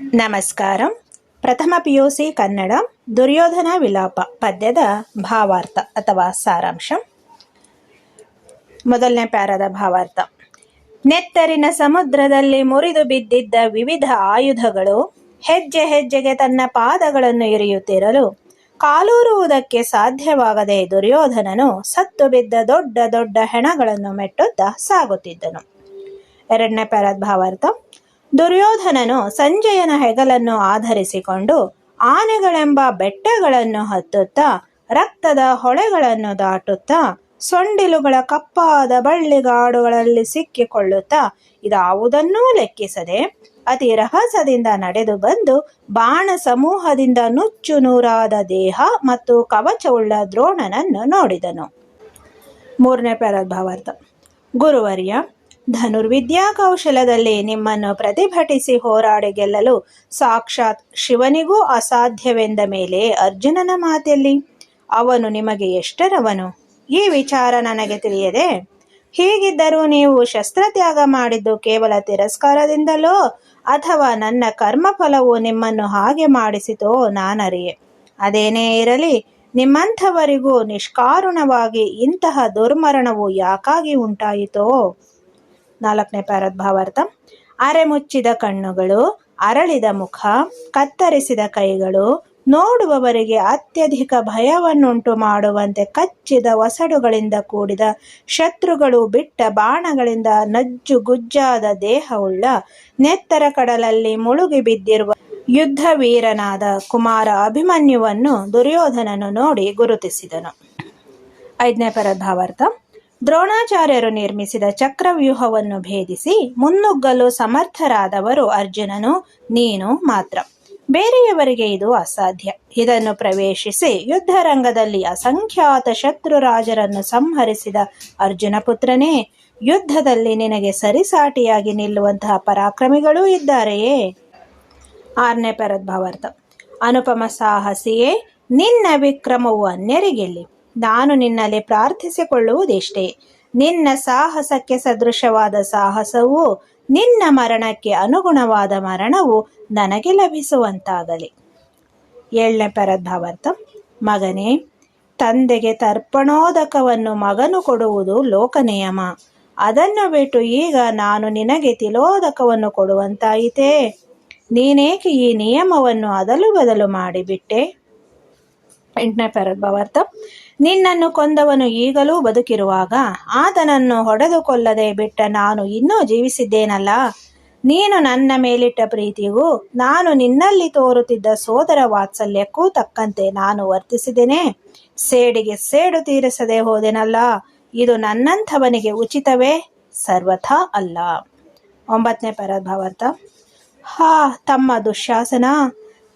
ನಮಸ್ಕಾರ. ಪ್ರಥಮ P U C Kannada, Duryodhana ವಿಲಾಪ, ಪದ್ಯದ ಭಾವಾರ್ಥ ಅಥವಾ ಸಾರಾಂಶ. ಮೊದಲನೇ ಪ್ಯಾರದ ಭಾವಾರ್ಥ. ನೆತ್ತರಿನ ಸಮುದ್ರದಲ್ಲಿ ಮುರಿದು ಬಿದ್ದಿದ್ದ ವಿವಿಧ ಆಯುಧಗಳು ಹೆಜ್ಜೆ ಹೆಜ್ಜೆಗೆ ತನ್ನ ಪಾದಗಳನ್ನು ಇರಿಯುತ್ತಿರಲು ಕಾಲೂರುವುದಕ್ಕೆ ಸಾಧ್ಯವಾಗದೆ ದುರ್ಯೋಧನನು ಸತ್ತು ಬಿದ್ದ ದೊಡ್ಡ ದೊಡ್ಡ ಹೆಣಗಳನ್ನು ಮೆಟ್ಟುತ್ತಾ ಸಾಗುತ್ತಿದ್ದನು. ಎರಡನೇ ಪ್ಯಾರದ ಭಾವಾರ್ಥ. ದುರ್ಯೋಧನನು ಸಂಜಯನ ಹೆಗಲನ್ನು ಆಧರಿಸಿಕೊಂಡು ಆನೆಗಳೆಂಬ ಬೆಟ್ಟಗಳನ್ನು ಹತ್ತುತ್ತಾ ರಕ್ತದ ಹೊಳೆಗಳನ್ನು ದಾಟುತ್ತಾ ಸೊಂಡಿಲುಗಳ ಕಪ್ಪಾದ ಬಳ್ಳಿಗಾಡುಗಳಲ್ಲಿ ಸಿಕ್ಕಿಕೊಳ್ಳುತ್ತಾ ಇದಾವುದನ್ನೂ ಲೆಕ್ಕಿಸದೆ ಅತಿ ರಹಸ್ಯದಿಂದ ನಡೆದು ಬಂದು ಬಾಣ ಸಮೂಹದಿಂದ ನುಚ್ಚು ನೂರಾದ ದೇಹ ಮತ್ತು ಕವಚವುಳ್ಳ ದ್ರೋಣನನ್ನು ನೋಡಿದನು. ಮೂರನೇ ಪ್ಯಾರದ ಭಾವಾರ್ಥ. ಗುರುವರ್ಯ ಧನುರ್ವಿದ್ಯಾ ಕೌಶಲದಲ್ಲಿ ನಿಮ್ಮನ್ನು ಪ್ರತಿಭಟಿಸಿ ಹೋರಾಡಿ ಗೆಲ್ಲಲು ಸಾಕ್ಷಾತ್ ಶಿವನಿಗೂ ಅಸಾಧ್ಯವೆಂದ ಮೇಲೆ ಅರ್ಜುನನ ಮಾತೆಲ್ಲಿ. ಅವನು ನಿಮಗೆ ಎಷ್ಟರವನು? ಈ ವಿಚಾರ ನನಗೆ ತಿಳಿಯದೆ. ಹೀಗಿದ್ದರೂ ನೀವು ಶಸ್ತ್ರತ್ಯಾಗ ಮಾಡಿದ್ದು ಕೇವಲ ತಿರಸ್ಕಾರದಿಂದಲೋ ಅಥವಾ ನನ್ನ ಕರ್ಮಫಲವು ನಿಮ್ಮನ್ನು ಹಾಗೆ ಮಾಡಿಸಿತೋ ನಾನರಿಯೆ. ಅದೇನೇ ಇರಲಿ, ನಿಮ್ಮಂಥವರಿಗೂ ನಿಷ್ಕಾರುಣವಾಗಿ ಇಂತಹ ದುರ್ಮರಣವು ಯಾಕಾಗಿ ಉಂಟಾಯಿತೋ? ನಾಲ್ಕನೇ ಪ್ಯಾರದ ಭಾವಾರ್ಥ. ಅರೆ ಮುಚ್ಚಿದ ಕಣ್ಣುಗಳು, ಅರಳಿದ ಮುಖ, ಕತ್ತರಿಸಿದ ಕೈಗಳು, ನೋಡುವವರಿಗೆ ಅತ್ಯಧಿಕ ಭಯವನ್ನುಂಟು ಮಾಡುವಂತೆ ಕಚ್ಚಿದ ವಸಡುಗಳಿಂದ ಕೂಡಿದ ಶತ್ರುಗಳು, ಬಿಟ್ಟ ಬಾಣಗಳಿಂದ ನಜ್ಜು ಗುಜ್ಜಾದ ದೇಹವುಳ್ಳ ನೆತ್ತರ ಕಡಲಲ್ಲಿ ಮುಳುಗಿ ಬಿದ್ದಿರುವ ಯುದ್ಧ ವೀರನಾದ ಕುಮಾರ ಅಭಿಮನ್ಯುವನ್ನು ದುರ್ಯೋಧನನು ನೋಡಿ ಗುರುತಿಸಿದನು. ಐದನೇ ಪರದ ಭಾವಾರ್ಥ. ದ್ರೋಣಾಚಾರ್ಯರು ನಿರ್ಮಿಸಿದ ಚಕ್ರವ್ಯೂಹವನ್ನು ಭೇದಿಸಿ ಮುನ್ನುಗ್ಗಲು ಸಮರ್ಥರಾದವರು ಅರ್ಜುನನು, ನೀನು ಮಾತ್ರ. ಬೇರೆಯವರಿಗೆ ಇದು ಅಸಾಧ್ಯ. ಇದನ್ನು ಪ್ರವೇಶಿಸಿ ಯುದ್ಧರಂಗದಲ್ಲಿ ಅಸಂಖ್ಯಾತ ಶತ್ರು ರಾಜರನ್ನು ಸಂಹರಿಸಿದ ಅರ್ಜುನ ಪುತ್ರನೇ, ಯುದ್ಧದಲ್ಲಿ ನಿನಗೆ ಸರಿಸಾಟಿಯಾಗಿ ನಿಲ್ಲುವಂತಹ ಪರಾಕ್ರಮಿಗಳೂ ಇದ್ದಾರೆಯೇ? ಆರನೇ ಪರದ್ಭಾವಾರ್ಥ ಅನುಪಮ ಸಾಹಸಿಯೇ, ನಿನ್ನ ವಿಕ್ರಮವು ಅನ್ಯರಿಗೆಲ್ಲಿ. ನಾನು ನಿನ್ನಲ್ಲಿ ಪ್ರಾರ್ಥಿಸಿಕೊಳ್ಳುವುದಿಷ್ಟೇ. ನಿನ್ನ ಸಾಹಸಕ್ಕೆ ಸದೃಶವಾದ ಸಾಹಸವು, ನಿನ್ನ ಮರಣಕ್ಕೆ ಅನುಗುಣವಾದ ಮರಣವು ನನಗೆ ಲಭಿಸುವಂತಾಗಲಿ. ಏಳನೇ ಪರದ್ಭಾವಾರ್ಥ ಮಗನೇ, ತಂದೆಗೆ ತರ್ಪಣೋದಕವನ್ನು ಮಗನು ಕೊಡುವುದು ಲೋಕನಿಯಮ ಅದನ್ನು ಬಿಟ್ಟು ಈಗ ನಾನು ನಿನಗೆ ತಿಲೋದಕವನ್ನು ಕೊಡುವಂತಾಯಿತೇ. ನೀನೇಕೆ ಈ ನಿಯಮವನ್ನು ಅದಲು ಬದಲು ಮಾಡಿಬಿಟ್ಟೆ? ಎಂಟನೇ ಪರದ್ಭಾವಾರ್ಥ ನಿನ್ನನ್ನು ಕೊಂದವನು ಈಗಲೂ ಬದುಕಿರುವಾಗ ಆತನನ್ನು ಹೊಡೆದು ಕೊಲ್ಲದೆ ಬಿಟ್ಟ ನಾನು ಇನ್ನೂ ಜೀವಿಸಿದ್ದೇನಲ್ಲ? ನೀನು ನನ್ನ ಮೇಲಿಟ್ಟ ಪ್ರೀತಿಗೂ ನಾನು ನಿನ್ನಲ್ಲಿ ತೋರುತ್ತಿದ್ದ ಸೋದರ ವಾತ್ಸಲ್ಯಕ್ಕೂ ತಕ್ಕಂತೆ ನಾನು ವರ್ತಿಸಿದ್ದೇನೆ. ಸೇಡಿಗೆ ಸೇಡು ತೀರಿಸದೆ ಹೋದೆನಲ್ಲ, ಇದು ನನ್ನಂಥವನಿಗೆ ಉಚಿತವೇ? ಸರ್ವಥಾ ಅಲ್ಲ. ಒಂಬತ್ತನೇ ಪರಭಾವಾರ್ಥ ಹಾ, ತಮ್ಮ ದುಶ್ಯಾಸನ.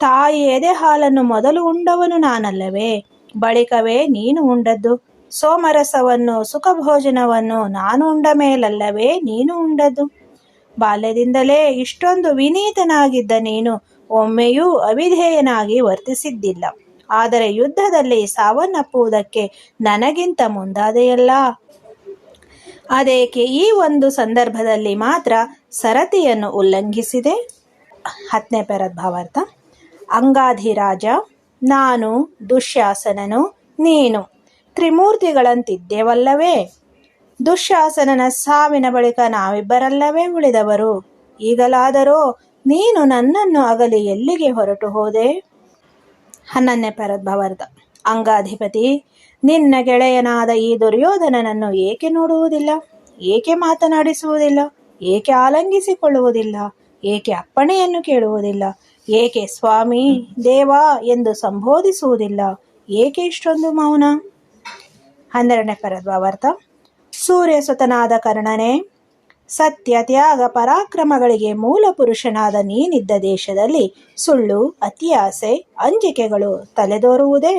ತಾಯಿ ಎದೆ ಹಾಲನ್ನು ಮೊದಲು ಉಂಡವನು ನಾನಲ್ಲವೇ? ಬಳಿಕವೇ ನೀನು ಉಂಡದ್ದು. ಸೋಮರಸವನ್ನು, ಸುಖಭೋಜನವನ್ನು ನಾನು ಉಂಡ ಮೇಲಲ್ಲವೇ ನೀನು ಉಂಡದ್ದು? ಬಾಲ್ಯದಿಂದಲೇ ಇಷ್ಟೊಂದು ವಿನೀತನಾಗಿದ್ದ ನೀನು ಒಮ್ಮೆಯೂ ಅವಿಧೇಯನಾಗಿ ವರ್ತಿಸಿದ್ದಿಲ್ಲ. ಆದರೆ ಯುದ್ಧದಲ್ಲಿ ಸಾವನ್ನಪ್ಪುವುದಕ್ಕೆ ನನಗಿಂತ ಮುಂದಾದೆಯಲ್ಲ. ಅದೇಕೆ ಈ ಒಂದು ಸಂದರ್ಭದಲ್ಲಿ ಮಾತ್ರ ಸರತಿಯನ್ನು ಉಲ್ಲಂಘಿಸಿದೆ? ಹತ್ತನೇ ಪೆರದ ಭಾವಾರ್ಥ. ಅಂಗಾಧಿರಾಜ ನಾನು ದುಶ್ಯಾಸನನು, ನೀನು ತ್ರಿಮೂರ್ತಿಗಳಂತಿದ್ದೇವಲ್ಲವೇ? ದುಶ್ಯಾಸನನ ಸಾವಿನ ಬಳಿಕ ನಾವಿಬ್ಬರಲ್ಲವೇ ಉಳಿದವರು? ಈಗಲಾದರೂ ನೀನು ನನ್ನನ್ನು ಅಗಲಿ ಎಲ್ಲಿಗೆ ಹೊರಟು ಹೋದೆ? ಹನ್ನೊಂದನೇ ಪರದ್ಭವರ್ಧ ಅಂಗಾಧಿಪತಿ, ನಿನ್ನ ಗೆಳೆಯನಾದ ಈ ದುರ್ಯೋಧನನನ್ನು ಏಕೆ ನೋಡುವುದಿಲ್ಲ? ಏಕೆ ಮಾತನಾಡಿಸುವುದಿಲ್ಲ? ಏಕೆ ಆಲಂಗಿಸಿಕೊಳ್ಳುವುದಿಲ್ಲ? ಏಕೆ ಅಪ್ಪಣೆಯನ್ನು ಕೇಳುವುದಿಲ್ಲ? ಏಕೆ ಸ್ವಾಮಿ, ದೇವ ಎಂದು ಸಂಬೋಧಿಸುವುದಿಲ್ಲ? ಏಕೆ ಇಷ್ಟೊಂದು ಮೌನ? ಹನ್ನೆರಡನೇ ಪರದ್ಭಾವಾರ್ಥ ಸೂರ್ಯ ಸುತನಾದ ಕರ್ಣನೇ, ಸತ್ಯ, ತ್ಯಾಗ, ಪರಾಕ್ರಮಗಳಿಗೆ ಮೂಲ ಪುರುಷನಾದ ನೀನಿದ್ದ ದೇಶದಲ್ಲಿ ಸುಳ್ಳು, ಅತಿಯಾಸೆ, ಅಂಜಿಕೆಗಳು ತಲೆದೋರುವುದೇ?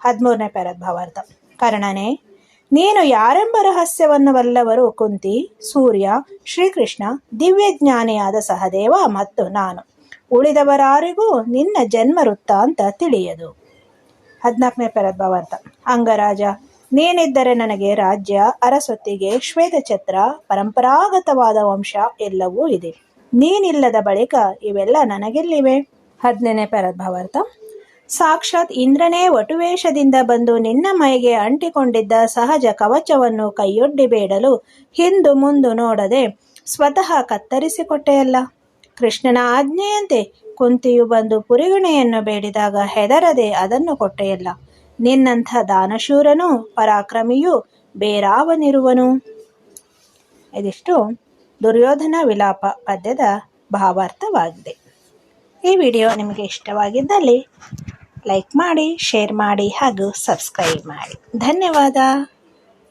ಹದಿಮೂರನೇ ಪರದ್ಭಾವಾರ್ಥ ಕರ್ಣನೇ, ನೀನು ಯಾರೆಂಬ ರಹಸ್ಯವನ್ನು ಬಲ್ಲವರು ಕುಂತಿ, ಸೂರ್ಯ, ಶ್ರೀಕೃಷ್ಣ, ದಿವ್ಯಜ್ಞಾನಿಯಾದ ಸಹದೇವ ಮತ್ತು ನಾನು. ಉಳಿದವರಾರಿಗೂ ನಿನ್ನ ಜನ್ಮ ವೃತ್ತಾಂತ ತಿಳಿಯದು. ಹದಿನಾಲ್ಕನೇ ಪರದ್ಭಾವಾರ್ಥ. ಅಂಗರಾಜ, ನೀನಿದ್ದರೆ ನನಗೆ ರಾಜ್ಯ, ಅರಸೊತ್ತಿಗೆ ಶ್ವೇತಛತ್ರ, ಪರಂಪರಾಗತವಾದ ವಂಶ ಎಲ್ಲವೂ ಇದೆ. ನೀನಿಲ್ಲದ ಬಳಿಕ ಇವೆಲ್ಲ ನನಗೆಲ್ಲಿವೆ? ಹದಿನೇನೇ ಪರದ್ಭವಾರ್ಥ. ಭಾವಾರ್ಥ ಸಾಕ್ಷಾತ್ ಇಂದ್ರನೇ ವಟುವೇಷದಿಂದ ಬಂದು ನಿನ್ನ ಮೈಗೆ ಅಂಟಿಕೊಂಡಿದ್ದ ಸಹಜ ಕವಚವನ್ನು ಕೈಯೊಡ್ಡಿ ಬೇಡಲು ಹಿಂದು ಮುಂದು ನೋಡದೆ ಸ್ವತಃ ಕತ್ತರಿಸಿಕೊಟ್ಟೆಯಲ್ಲ ಕೃಷ್ಣನ ಆಜ್ಞೆಯಂತೆ ಕುಂತಿಯು ಬಂದು ಪುರಿಗಣೆಯನ್ನು ಬೇಡಿದಾಗ ಹೆದರದೆ ಅದನ್ನು ಕೊಟ್ಟೆಯಲ್ಲ. ನಿನ್ನಂಥ ದಾನಶೂರನೂ, ಪರಾಕ್ರಮಿಯೂ ಬೇರಾವನಿರುವನು. ಇದಿಷ್ಟು ದುರ್ಯೋಧನ ವಿಲಾಪ ಪದ್ಯದ ಭಾವಾರ್ಥವಾಗಿದೆ. ಈ ವಿಡಿಯೋ ನಿಮಗೆ ಇಷ್ಟವಾಗಿದ್ದಲ್ಲಿ ಲೈಕ್ ಮಾಡಿ, ಶೇರ್ ಮಾಡಿ ಹಾಗೂ ಸಬ್ಸ್ಕ್ರೈಬ್ ಮಾಡಿ. ಧನ್ಯವಾದ.